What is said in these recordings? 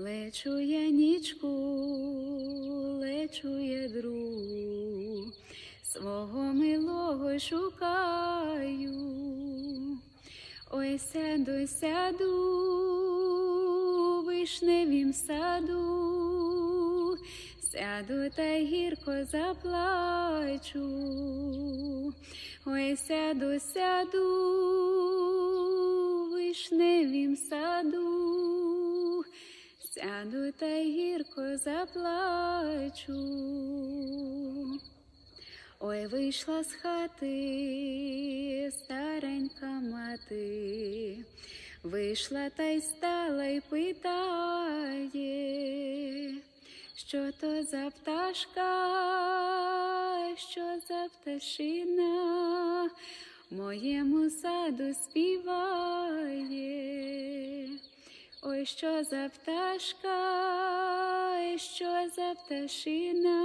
Лечу нічку, лечу я дру, свого милого шукаю. Ой, сяду, сяду, вишневім саду, сяду та гірко заплачу. Ой, сяду, сяду, вишневім саду, сяду та гірко заплачу. Ой, вийшла з хати старенька мати, вийшла та й стала й питає, що то за пташка, що за пташина моєму саду співає. Ой, що за пташка, що за пташина.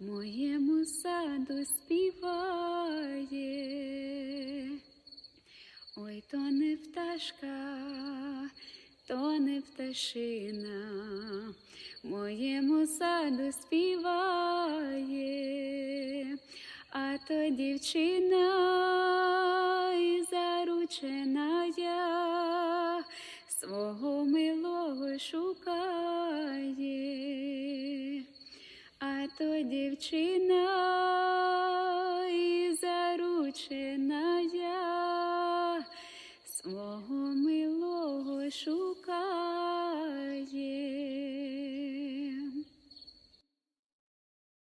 Моєму саду співає. Ой, то не пташка, то не пташина, моєму саду співає, а то дівчина і заручена я свого милого шукає. А то дівчина і заручена я свого милого шукає.